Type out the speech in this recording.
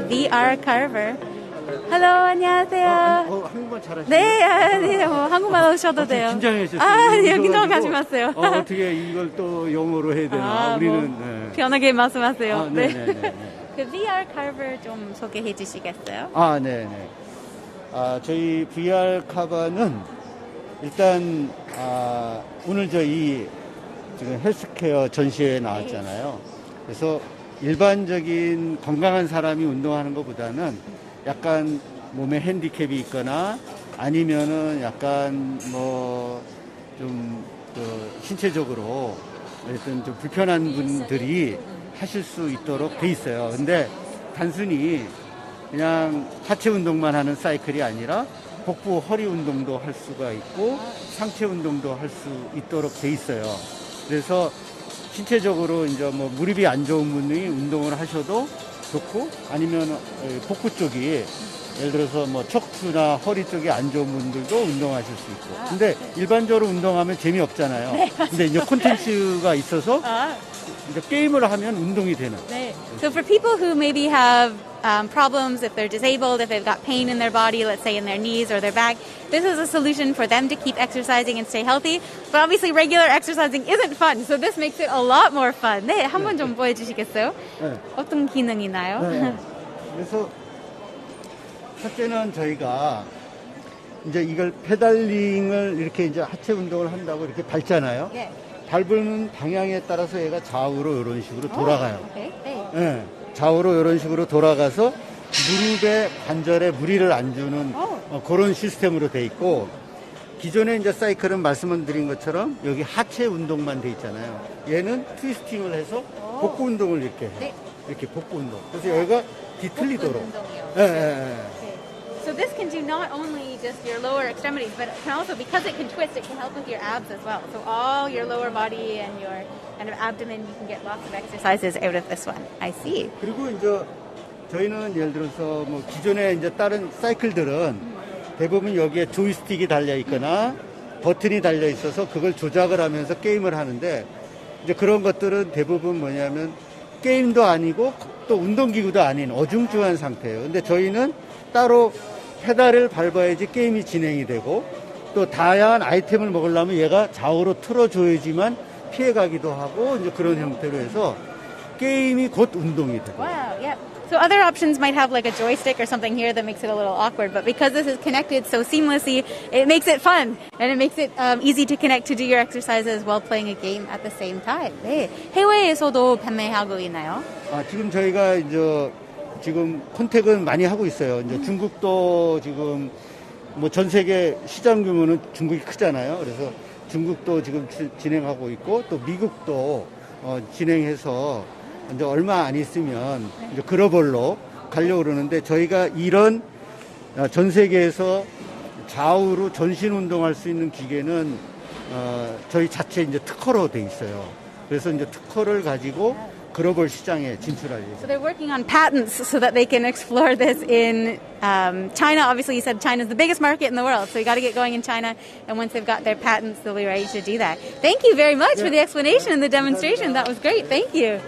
VR Carver. Hello, 안녕하세요. 어, 한국말 잘하시네요. 네, 아니, 뭐 한국말 오셔도 돼요. 긴장하셨어요. 아, 아니요, 무서워가지고. 긴장하지 마세요. 어, 어떻게 이걸 또 영어로 해야 되나? 아, 우리는 뭐, 네. 편하게 말씀하세요. 아, 네. 네, 네, 네. 그 VR Carver 좀 소개해 주시겠어요? 아, 네, 네. 아, 저희 VR 카바는 일단 아, 오늘 저희 지금 헬스케어 전시회에 나왔잖아요. 그래서 일반적인 건강한 사람이 운동하는 것보다는 약간 몸에 핸디캡이 있거나 아니면은 약간 뭐좀 신체적으로 어떤 좀 불편한 분들이 하실 수 있도록 돼 있어요. 근데 단순히 그냥 하체 운동만 하는 사이클이 아니라 복부 허리 운동도 할 수가 있고 상체 운동도 할 수 있도록 돼 있어요. 그래서 신체적으로 이제 뭐 무릎이 안 좋은 분이 운동을 하셔도 좋고 아니면 어, 복부 쪽이 예를 들어서 뭐 척추나 허리 쪽이 안 좋은 분들도 운동하실 수 있고. 근데 일반적으로 운동하면 재미없잖아요. 근데 이제 콘텐츠가 있어서 아, 이제 게임을 하면 운동이 되는. 네. So for people who maybe have um, problems, if they're disabled, if they've got pain in their body, let's say in their knees or their back, this is a solution for them to keep exercising and stay healthy. But obviously regular exercising isn't fun, so this makes it a lot more fun. 네, 한 번 좀 보여주시겠어요? 네. 어떤 기능이나요? 네. 그래서 첫째는 저희가 이제 이걸 페달링을 이렇게 이제 하체 운동을 한다고 이렇게 밟잖아요. 예. 밟는 방향에 따라서 얘가 좌우로 이런 식으로 돌아가요. 네, 네. 예, 좌우로 이런 식으로 돌아가서 무릎에 관절에 무리를 안 주는 어. 어, 그런 시스템으로 돼 있고 기존에 이제 사이클은 말씀을 드린 것처럼 여기 하체 운동만 돼 있잖아요. 얘는 트위스팅을 해서 복부 운동을 이렇게 해. 네. 이렇게 복부 운동. 그래서 여기가 뒤틀리도록. 운동이요. 예, 예, 예. This can do not only just your lower extremities, but it can also, because it can twist, it can help with your abs as well. So all your lower body and your kind of abdomen, you can get lots of exercises out of this one. I see. 그리고 이제 저희는 예를 들어서 뭐 기존에 이제 다른 사이클들은 대부분 여기에 조이스틱이 달려 있거나 버튼이 달려 있어서 그걸 조작을 하면서 게임을 하는데 이제 그런 것들은 대부분 뭐냐면 게임도 아니고 또 운동기구도 아닌 어중중한 상태예요. 근데 저희는 따로 페달을 밟아야지 게임이 진행이 되고 또 다양한 아이템을 먹으려면 얘가 좌우로 틀어줘야지만 피해가기도 하고 이제 그런 형태로 해서 게임이 곧 운동이 돼요. Wow, yeah. So other options might have like a joystick or something here that makes it a little awkward, but because this is connected so seamlessly, it makes it fun and it makes it um, easy to connect to do your exercises while playing a game at the same time. 네. 해외에서도 판매하고 있나요? 아, 지금 저희가 이제 지금 컨택은 많이 하고 있어요. 이제 중국도 지금 뭐 전 세계 시장 규모는 중국이 크잖아요. 그래서 중국도 지금 지- 진행하고 있고 또 미국도 어, 진행해서 이제 얼마 안 있으면 이제 글로벌로 가려고 그러는데 저희가 이런 어, 전 세계에서 좌우로 전신 운동할 수 있는 기계는 어, 저희 자체 이제 특허로 돼 있어요. 그래서 이제 특허를 가지고 글로벌 시장에 진출할 예정. So they're working on patents so that they can explore this in um, China. Obviously, you said China's the biggest market in the world, so you got to get going in China. And once they've got their patents, they'll be ready to do that. Thank you very much for the explanation and the demonstration. That was great. Thank you.